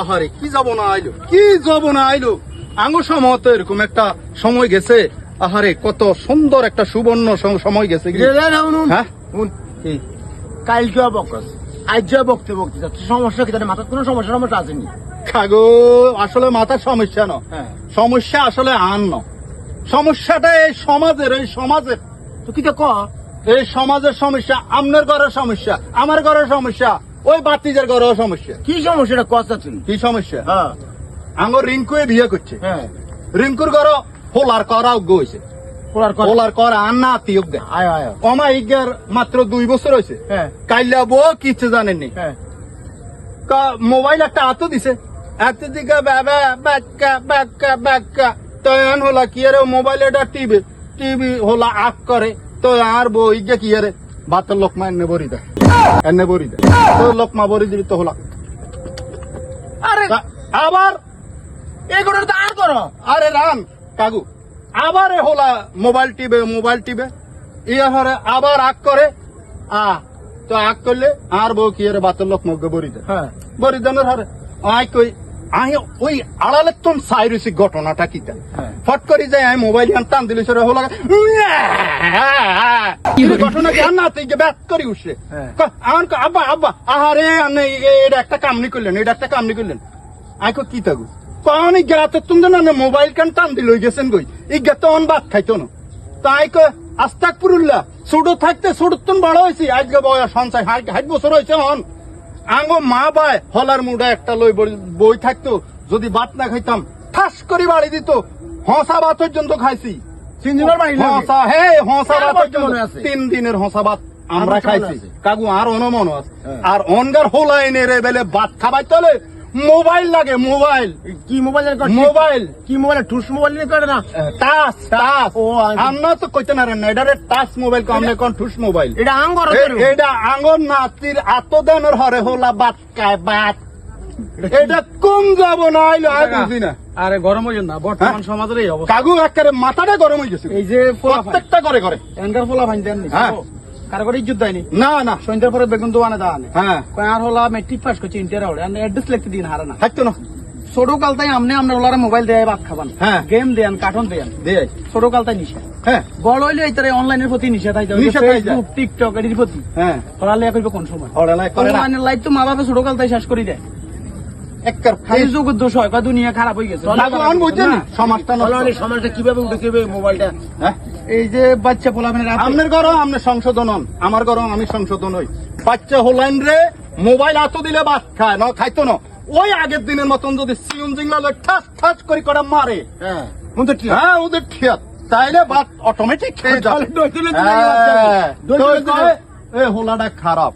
আহারে কি যাব না আইলো? কি যাব না আইলো? আঙ্গুর সময় তো এরকম একটা সময় গেছে। আহারে কত সুন্দর একটা সুবর্ণ সময় গেছে? হ্যাঁ? কি? কালকে বকস আজ বকতে বকতে যাচ্ছে। সমস্যা কি তাহলে মাথার কোনো সমস্যা সমস্যা আসেনি। খাগো আসলে মাথার সমস্যা ন। হ্যাঁ। সমস্যা আসলে আন ন। সমস্যাটা এই সমাজের এই সমাজের। তো কি তো ক এই সমাজের সমস্যা আমনের ঘরের সমস্যা আমার ঘরের সমস্যা। ওই বাতিজার ঘরের সমস্যা। কি সমস্যাটা কথা তুই কি সমস্যা? হ্যাঁ। আঙ্গুর রিঙ্কুয়ে বিয়ে করছে। হ্যাঁ। রিঙ্কুর ঘর হোলার করা গইছে পোলার কর। হোলার করা আর না গে আয় আয় মাত্র দুই বছর হয়েছে। হ্যাঁ। কাইলা বউ কিছু জানেননি। হ্যাঁ। মোবাইল একটা হাত দিছে। হাত দিকে বাবা বাক্কা হলা কি আরে মোবাইল এটা টিভি টিভি হলা আক করে। তো আর বউ ইগে কি আরে বাতের লোকমা এনে বরি দেয় এনে বরি দেয় তো লোকমা বরি দিবি তো হলা। আরে আবার? ঘটনা তো আর করো আরে রাম কাগু আবার এ হলা মোবাইল টিবে মোবাইল টিবে ইয়ে হরে আবার আগ করে। আ তো আগ করলে আর বউ কি আরে বাতের লোক মুখে বরি দেয় হ্যাঁ। বরিদানের হারে। আই কই। ওই আড়ালে তোম সাইরুসি ঘটনাটা কিটা হ্যাঁ। ফট করি যাই আমি মোবাইল গান টান দিলে সরে হলো ঘটনা কি? না তুই ব্যাট করি উঠছে হ্যাঁ। আমার আব্বা আব্বা আহারে এটা একটা কামনি করলেন এটা একটা কামনি করলেন। আই কো কি তাগু? কখনই গেরাতে তুমি জানো না মোবাইল কান টান দিল গেছেন গই এই গেতে অন ভাত খাইতো না। তাই কয় আস্তাক পুরুল্লা ছোট থাকতে ছোট তুন বড় হয়েছি আজকে বয়স সঞ্চয় হাইট বছর হয়েছে হন আঙ্গো মা বায় হলার মুডা একটা লই বই- থাকতো যদি বাত না খাইতাম ঠাস করে বাড়ি দিত। হসা ভাত পর্যন্ত খাইছি। হসা হে হসা বাত ভাত পর্যন্ত তিন দিনের হসা ভাত আমরা খাইছি। কাগু কাকু আর অনমন আছে। হ্যাঁ। আর অনগার হোলা এনে রে বেলে ভাত খাবাই তলে মোবাইল লাগে মোবাইল। কি মোবাইল মোবাইল। কি মোবাইল? টুস মোবাইল নিয়ে করে না? টাচ টাচ ও। আমরা তো কইতে না রে না এটা টাচ মোবাইল কম না কোন ঠুস মোবাইল। এটা আং করো এ- এটা আঙ্গর নাতির আত্মদানের হরে হোলা বাত খায় বাত। এটা কোন যাব না আইলো আর বুঝি না। আরে গরম হইল না বর্তমান হ্যাঁ? সমাজের এই অবস্থা। কাগু একেবারে মাথাটা গরম হয়ে গেছে। এই যে প্রত্যেকটা করে করে এনকার ফোলা ফাইন দেন নি। হ্যাঁ। কারও করে ইজ্জত দেয়নি? না না। সন্ধ্যার পরে বেগুন দোয়ানে দেওয়া হ্যাঁ। আর হলা মেট্রিক পাস করছি ইন্টার আউট অ্যাড্রেস লিখতে দিন হারে না থাকতো না। ছোট কালতাই আমনে আমরা ওলারে মোবাইল দেয় ভাত খাবান। হ্যাঁ। গেম দেন কার্টুন দেন দে ছোট কালতাই নিষেধ। হ্যাঁ। বড় হইলে অনলাইনের প্রতি নিশা হয়ে হয়ে। ফেসবুক টিকটক এর প্রতি। হ্যাঁ। পড়ালেখা করবে কোন সময়? ওরা করে না। অনলাইনের লাইফ তো মা বাবা ছোট কালতাই শেষ করে দেয়। একবার খালি যুগের দোষ হয় দুনিয়া খারাপ হয়ে গেছে। কাগু বুঝছেন সমাজটা নষ্ট। সমাজটা কীভাবে উঠে কেবে মোবাইলটা? হ্যাঁ? এই যে বাচ্চা পোলা আপনার ঘরও আপনি সংশোধন হন আমার ঘরও আমি সংশোধন হই। বাচ্চা হলাইন রে মোবাইল এত দিলে বাদ খায় না খাইতো না। ওই আগের দিনের মতন যদি সিউন জিংলা ঠাস ঠাস করে মারে। হ্যাঁ। হ্যাঁ ওদের ঠিক তাইলে বাদ অটোমেটিক খেয়ে যাবে। হ্যাঁ, হোলাটা খারাপ।